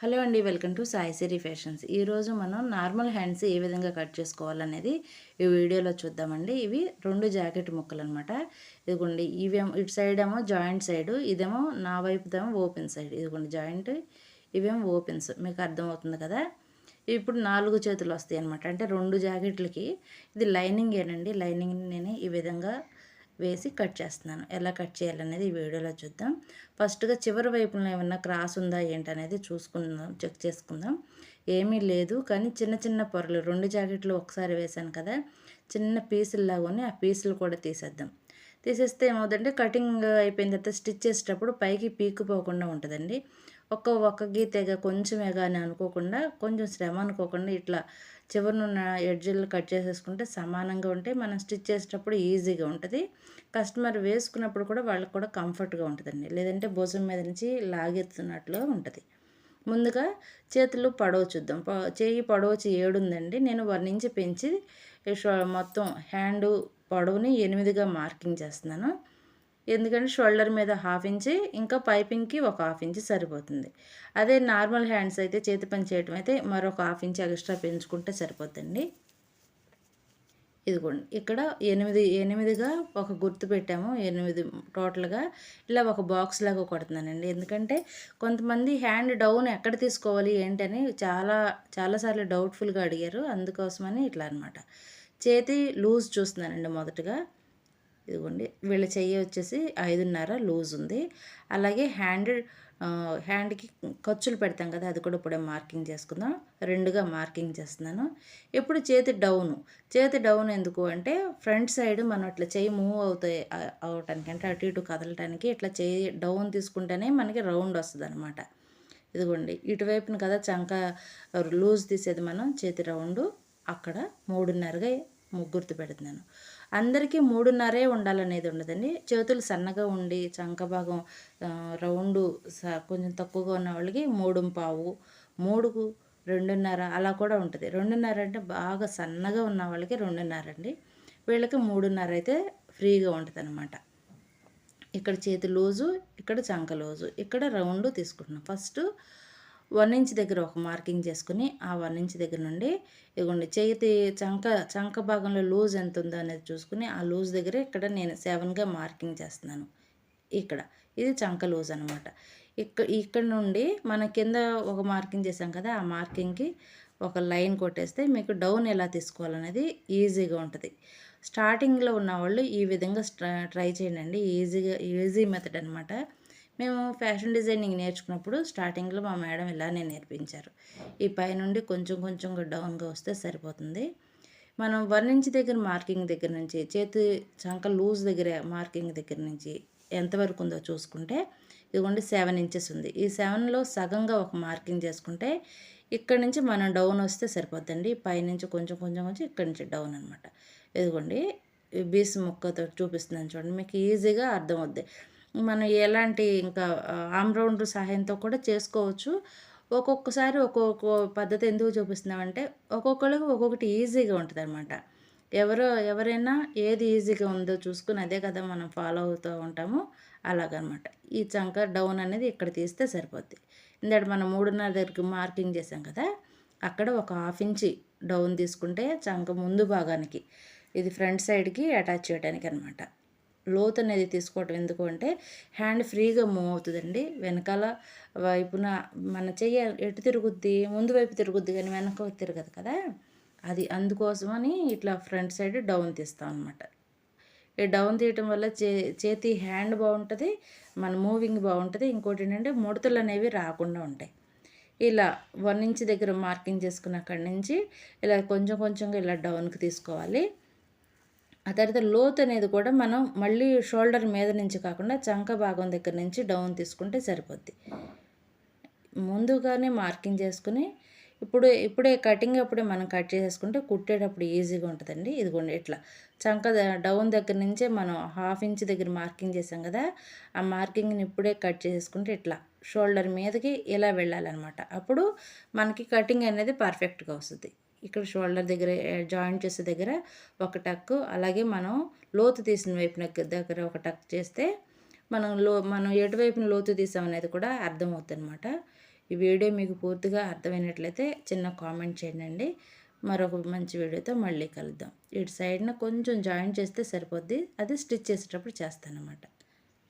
Hello అండి welcome to Sai Siri fashions. ఈరోజు మనం నార్మల్ హ్యాండ్స్ ఏ విధంగా కట్ చేసుకోవాలనేది ఈ వీడియోలో చూద్దామండి. ఇవి రెండు జాకెట్ ముక్కలు అనమాట ఇదిగోండి ఇవేమో ఇటు సైడ్ ఏమో జాయింట్ సైడ్ ఇదేమో నా వైపుదేమో ఓపెన్ సైడ్. ఇదిగోండి జాయింట్ ఇవేమో ఓపెన్స్ మీకు అర్థమవుతుంది కదా? ఇప్పుడు నాలుగు చేతులు వస్తాయి అనమాట అంటే రెండు జాకెట్లకి ఇది లైనింగ్ ఏనండి. లైనింగ్ నేను ఈ విధంగా వేసి కట్ చేస్తున్నాను. ఎలా కట్ చేయాలనేది ఈ వీడియోలో చూద్దాం. ఫస్ట్గా చివరి వైపున ఏమన్నా క్రాస్ ఉందా ఏంటనేది చూసుకుందాం చెక్ చేసుకుందాం. ఏమీ లేదు. కానీ చిన్న చిన్న పొరలు రెండు జాకెట్లు ఒకసారి వేశాను కదా చిన్న పీసుల్లాగా ఆ పీసులు కూడా తీసేద్దాం. తీసేస్తే ఏమవుతుందంటే కటింగ్ అయిపోయిన తర్వాత స్టిచ్ చేసేటప్పుడు పైకి పీక్కుపోకుండా ఉంటుందండి. ఒక్క ఒక్క గీతగా కొంచెమేగా అని అనుకోకుండా కొంచెం శ్రమ అనుకోకుండా ఇట్లా చివరినున్న ఎడ్జిలు కట్ చేసేసుకుంటే సమానంగా ఉంటే మనం స్టిచ్ చేసేటప్పుడు ఈజీగా ఉంటుంది. కస్టమర్ వేసుకున్నప్పుడు కూడా వాళ్ళకి కూడా కంఫర్ట్గా ఉంటుందండి. లేదంటే భుజం మీద నుంచి లాగెత్తున్నట్లు ఉంటుంది. ముందుగా చేతులు పడవ చూద్దాం. చేయి పడవచి ఏడుందండి. నేను వన్ ఇంచ్ పెంచి మొత్తం హ్యాండు పొడవుని ఎనిమిదిగా మార్కింగ్ చేస్తున్నాను. ఎందుకంటే షోల్డర్ మీద హాఫ్ ఇంచి ఇంకా పైపింగ్కి ఒక హాఫ్ ఇంచ్ సరిపోతుంది. అదే నార్మల్ హ్యాండ్స్ అయితే చేతి పని చేయటం అయితే మరొక హాఫ్ ఇంచ్ ఎక్స్ట్రా పెంచుకుంటే సరిపోతుంది ఇదిగోండి ఇక్కడ ఎనిమిది ఎనిమిదిగా ఒక గుర్తు పెట్టాము. ఎనిమిది టోటల్గా ఇలా ఒక బాక్స్ లాగా కొడుతున్నానండి. ఎందుకంటే కొంతమంది హ్యాండ్ డౌన్ ఎక్కడ తీసుకోవాలి ఏంటని చాలా చాలాసార్లు డౌట్ఫుల్గా అడిగారు. అందుకోసమని ఇట్లా అనమాట చేతి లూజ్ చూస్తున్నానండి మొదటగా. ఇదిగోండి వీళ్ళ చెయ్యి వచ్చేసి ఐదున్నర లూజ్ ఉంది. అలాగే హ్యాండ్ హ్యాండ్కి ఖర్చులు పెడతాం కదా అది కూడా ఇప్పుడే మార్కింగ్ చేసుకుందాం. రెండుగా మార్కింగ్ చేస్తున్నాను. ఇప్పుడు చేతి డౌన్. చేతి డౌన్ ఎందుకు అంటే ఫ్రంట్ సైడ్ మనం ఇట్లా చేయి మూవ్ అవుతాయి అవటానికి అంటే అటు ఇటు కదలటానికి ఇట్లా చేయి డౌన్ తీసుకుంటేనే మనకి రౌండ్ వస్తుంది అనమాట ఇదిగోండి ఇటువైపున కదా చంక లూజ్ తీసేది మనం చేతి రౌండ్. అక్కడ మూడున్నరగా గుర్తు పెడుతున్నాను అందరికీ మూడున్నరే ఉండాలనేది ఉండదండి. చేతులు సన్నగా ఉండి చంక భాగం రౌండ్ కొంచెం తక్కువగా ఉన్న వాళ్ళకి మూడు పావు మూడుకు రెండున్నర అలా కూడా ఉంటుంది. రెండున్నర అంటే బాగా సన్నగా ఉన్న వాళ్ళకి రెండున్నర అండి. వీళ్ళకి మూడున్నర అయితే ఫ్రీగా ఉంటుంది అనమాట ఇక్కడ చేతి లోజు ఇక్కడ చంక లోజు ఇక్కడ రౌండ్ తీసుకుంటున్నాం. ఫస్ట్ వన్ ఇంచ్ దగ్గర ఒక మార్కింగ్ చేసుకుని ఆ వన్ ఇంచ్ దగ్గర నుండి ఇదిగోండి చేతి చంక చంక భాగంలో లూజ్ ఎంత ఉందో అనేది చూసుకుని ఆ లూజ్ దగ్గర ఇక్కడ నేను సెవెన్గా మార్కింగ్ చేస్తున్నాను. ఇక్కడ. ఇది చంక లూజ్ అనమాట ఇక్కడ ఇక్కడ నుండి మన కింద ఒక మార్కింగ్ చేసాం కదా ఆ మార్కింగ్కి ఒక లైన్ కొట్టేస్తే మీకు డౌన్ ఎలా తీసుకోవాలనేది ఈజీగా ఉంటుంది. స్టార్టింగ్లో ఉన్న వాళ్ళు ఈ విధంగా ట్రై చేయండి. ఈజీగా ఈజీ మెథడ్ అనమాట మేము ఫ్యాషన్ డిజైనింగ్ నేర్చుకున్నప్పుడు స్టార్టింగ్లో మా మేడం ఇలానే నేర్పించారు. ఈ పై నుండి కొంచెం కొంచెంగా డౌన్గా వస్తే సరిపోతుంది. మనం వన్ ఇంచ్ దగ్గర మార్కింగ్ దగ్గర నుంచి చేతి చంక లూజ్ దగ్గర మార్కింగ్ దగ్గర నుంచి ఎంతవరకు ఉందో చూసుకుంటే ఇదిగోండి సెవెన్ ఇంచెస్ ఉంది. ఈ సెవెన్లో సగంగా ఒక మార్కింగ్ చేసుకుంటే ఇక్కడ నుంచి మనం డౌన్ వస్తే సరిపోద్దండి. పైనుంచి కొంచెం కొంచెం కొంచెం ఇక్కడ నుంచి డౌన్ అనమాట ఇదిగోండి బీస్ ముక్కతో చూపిస్తున్నాను చూడండి మీకు ఈజీగా అర్థమవుద్ది. మనం ఎలాంటి ఇంకా ఆమ్ రౌండ్ సహాయంతో కూడా చేసుకోవచ్చు. ఒక్కొక్కసారి ఒక్కొక్క పద్ధతి ఎందుకు చూపిస్తున్నామంటే ఒక్కొక్కరికి ఒక్కొక్కటి ఈజీగా ఉంటుంది అనమాట ఎవరో ఎవరైనా ఏది ఈజీగా ఉందో చూసుకుని అదే కదా మనం ఫాలో అవుతూ ఉంటాము. అలాగనమాట. ఈ చంక డౌన్ అనేది ఇక్కడ తీస్తే సరిపోద్ది. ఇందాడు మనం మూడున్నర దగ్గరికి మార్కింగ్ చేసాం కదా అక్కడ ఒక హాఫ్ ఇంచి డౌన్ తీసుకుంటే చంక ముందు భాగానికి ఇది ఫ్రంట్ సైడ్కి అటాచ్ చేయడానికి అనమాట లోత్ అనేది తీసుకోవటం. ఎందుకు అంటే హ్యాండ్ ఫ్రీగా మూవ్ అవుతుందండి. వెనకాల వైపున మన చెయ్యి ఎటు తిరుగుద్ది? ముందు వైపు తిరుగుద్ది కానీ వెనక తిరగదు కదా? అది అందుకోసమని ఇట్లా ఫ్రంట్ సైడ్ డౌన్ తీస్తాం అనమాట ఈ డౌన్ తీయటం వల్ల చే చేతి హ్యాండ్ బాగుంటుంది మన మూవింగ్ బాగుంటుంది. ఇంకోటి ఏంటంటే ముడతలు అనేవి రాకుండా ఉంటాయి. ఇలా వన్ ఇంచ్ దగ్గర మార్కింగ్ చేసుకున్న అక్కడి నుంచి ఇలా కొంచెం కొంచెంగా ఇలా డౌన్కి తీసుకోవాలి. ఆ తర్వాత లోత్ అనేది కూడా మనం మళ్ళీ షోల్డర్ మీద నుంచి కాకుండా చంక భాగం దగ్గర నుంచి డౌన్ తీసుకుంటే సరిపోద్ది. ముందుగానే మార్కింగ్ చేసుకుని ఇప్పుడు ఇప్పుడే కటింగ్ అప్పుడే మనం కట్ చేసేసుకుంటే కుట్టేటప్పుడు ఈజీగా ఉంటుందండి. ఇదిగోండి ఇట్లా చంక డౌన్ దగ్గర నుంచే మనం హాఫ్ ఇంచ్ దగ్గర మార్కింగ్ చేసాం కదా ఆ మార్కింగ్ని ఇప్పుడే కట్ చేసేసుకుంటే ఇట్లా షోల్డర్ మీదకి ఇలా వెళ్ళాలన్నమాట. అప్పుడు మనకి కటింగ్ అనేది పర్ఫెక్ట్గా వస్తుంది. ఇక్కడ షోల్డర్ దగ్గర జాయింట్ చేసే దగ్గర ఒక టక్. అలాగే మనం లోతు తీసిన వైపున దగ్గర ఒక టక్ చేస్తే మనం లో మనం ఎటువైపున లోతు తీసామనేది కూడా అర్థమవుతుంది అనమాట ఈ వీడియో మీకు పూర్తిగా అర్థమైనట్లయితే చిన్న కామెంట్ చేయండి. మరొక మంచి వీడియోతో మళ్ళీ కలుద్దాం. ఇటు సైడ్న కొంచెం జాయిన్ చేస్తే సరిపోద్ది. అది స్టిచ్ చేసేటప్పుడు చేస్తానన్నమాట.